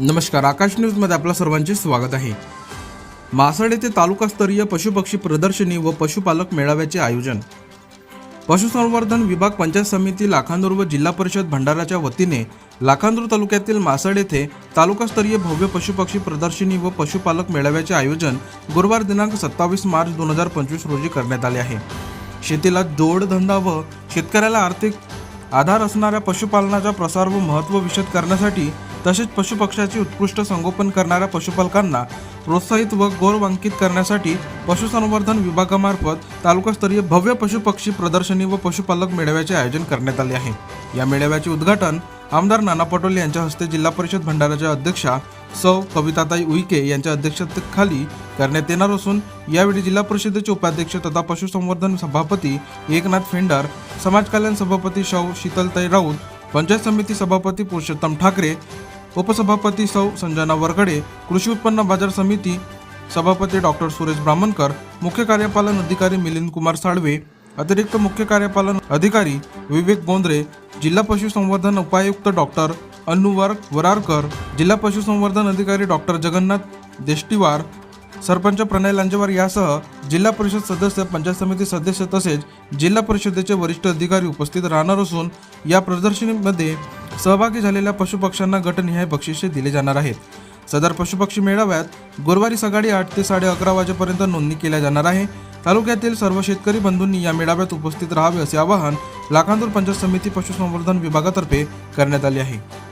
नमस्कार आकाश न्यूजमध्ये आपल्या सर्वांचे स्वागत आहे. मासळ येथे तालुकास्तरीय पशुपक्षी प्रदर्शनी व पशुपालक मेळाव्याचे आयोजन. पशुसंवर्धन विभाग पंचायत समिती लाखांदूर व जिल्हा परिषद भंडाराच्या वतीने लाखांदूर तालुक्यातील मासळ येथे तालुकास्तरीय भव्य पशुपक्षी प्रदर्शनी व पशुपालक मेळाव्याचे आयोजन गुरुवार दिनांक सत्तावीस मार्च दोन हजार पंचवीस रोजी करण्यात आले आहे. शेतीला जोडधंदा व शेतकऱ्याला आर्थिक आधार असणाऱ्या पशुपालनाचा प्रसार व महत्त्व विशद करण्यासाठी तसेच पशुपक्ष्याचे उत्कृष्ट संगोपन करणाऱ्या पशुपालकांना प्रोत्साहित व गौरवांकित करण्यासाठी पशुसंवर्धन विभागामार्फत तालुकास्तरीय भव्य पशुपक्षी प्रदर्शनी व पशुपालक मेळाव्याचे आयोजन करण्यात आले आहे. या मेळाव्याचे उद्घाटन आमदार नाना पटोले यांच्या हस्ते जिल्हा परिषद भंडाराच्या अध्यक्षा सौ कविताताई उईके यांच्या अध्यक्षतेखाली करण्यात येणार असून यावेळी जिल्हा परिषदेचे उपाध्यक्ष तथा पशुसंवर्धन सभापती एकनाथ फेंडर समाज कल्याण सभापती शौ शीतलताई राऊत पंचायत समिती सभापती पुरुषोत्तम ठाकरे उपसभापती सौ संजना वरगडे कृषी उत्पन्न बाजार समिती सभापती डॉक्टर सुरेश ब्राह्मणकर मुख्य कार्यपालन अधिकारी मिलिंद कुमार साळवे अतिरिक्त मुख्य कार्यपालन अधिकारी विवेक गोंद्रे जिल्हा पशुसंवर्धन उपायुक्त डॉक्टर अन्नुवर वरारकर जिल्हा पशुसंवर्धन अधिकारी डॉक्टर जगन्नाथ देष्टीवार सरपंच प्रणय लांजेवार यासह जिल्हा परिषद सदस्य पंचायत समिती सदस्य तसेच जिल्हा परिषदेचे वरिष्ठ अधिकारी उपस्थित राहणार असून या प्रदर्शनीमध्ये सहभागी झालेल्या पशुपक्ष्यांना गटनिहाय बक्षिसे दिले जाणार आहेत. सदर पशुपक्षी मेळाव्यात गुरुवारी सकाळी आठ ते साडे अकरा वाजेपर्यंत नोंदणी केल्या जाणार आहे. तालुक्यातील सर्व शेतकरी बंधूंनी या मेळाव्यात उपस्थित राहावे असे आवाहन लाखांदूर पंचायत समिती पशुसंवर्धन विभागातर्फे करण्यात आले आहे.